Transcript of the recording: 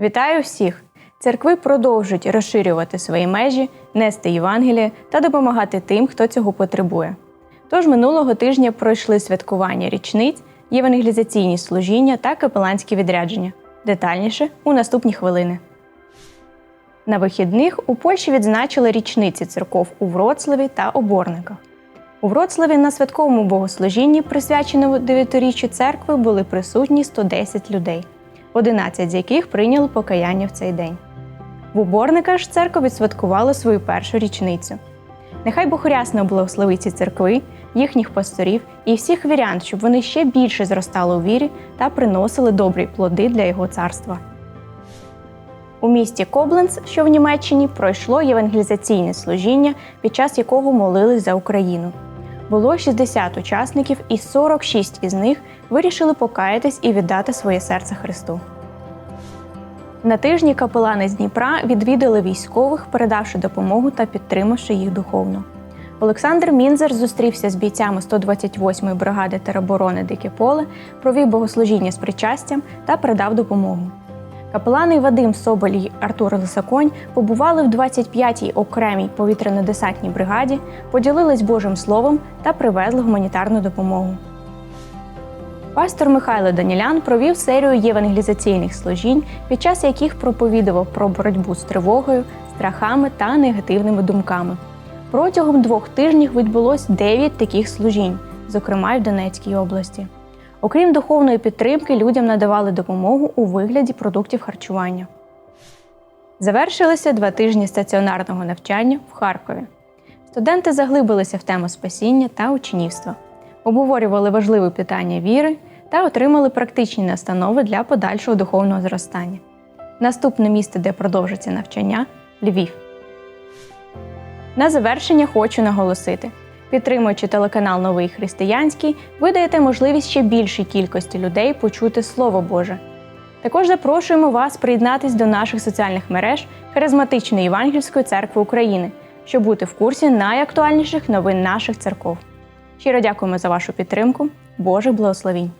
Вітаю всіх! Церкви продовжують розширювати свої межі, нести Євангеліє та допомагати тим, хто цього потребує. Тож минулого тижня пройшли святкування річниць, євангелізаційні служіння та капеланські відрядження. Детальніше у наступні хвилини. На вихідних у Польщі відзначили річниці церков у Вроцлаві та Оборниках. У Вроцлаві на святковому богослужінні, присвяченому дев'ятиріччю церкви, були присутні 110 людей, 11 з яких прийняли покаяння в цей день. В Уборниках ж церква відсвяткувала свою першу річницю. Нехай Бог рясно благословить ці церкви, їхніх пасторів і всіх вірян, щоб вони ще більше зростали у вірі та приносили добрі плоди для його царства. У місті Кобленц, що в Німеччині, пройшло євангелізаційне служіння, під час якого молились за Україну. Було 60 учасників, і 46 із них вирішили покаятись і віддати своє серце Христу. На тижні капелани з Дніпра відвідали військових, передавши допомогу та підтримавши їх духовно. Олександр Мінзер зустрівся з бійцями 128-ї бригади тероборони Дике поле, провів богослужіння з причастям та передав допомогу. Капелани Вадим Соболь Артур Лисаконь побували в 25-й окремій повітряно-десантній бригаді, поділились Божим Словом та привезли гуманітарну допомогу. Пастор Михайло Данілян провів серію євангелізаційних служінь, під час яких проповідував про боротьбу з тривогою, страхами та негативними думками. Протягом двох тижнів відбулось 9 таких служінь, зокрема й в Донецькій області. Окрім духовної підтримки, людям надавали допомогу у вигляді продуктів харчування. Завершилися два тижні стаціонарного навчання в Харкові. Студенти заглибилися в тему спасіння та учнівства, обговорювали важливі питання віри та отримали практичні настанови для подальшого духовного зростання. Наступне місце, де продовжиться навчання Львів. На завершення хочу наголосити: підтримуючи телеканал Новий Християнський, ви даєте можливість ще більшій кількості людей почути Слово Боже. Також запрошуємо вас приєднатись до наших соціальних мереж Харизматичної Євангельської церкви України, щоб бути в курсі найактуальніших новин наших церков. Щиро дякуємо за вашу підтримку. Божих благословінь!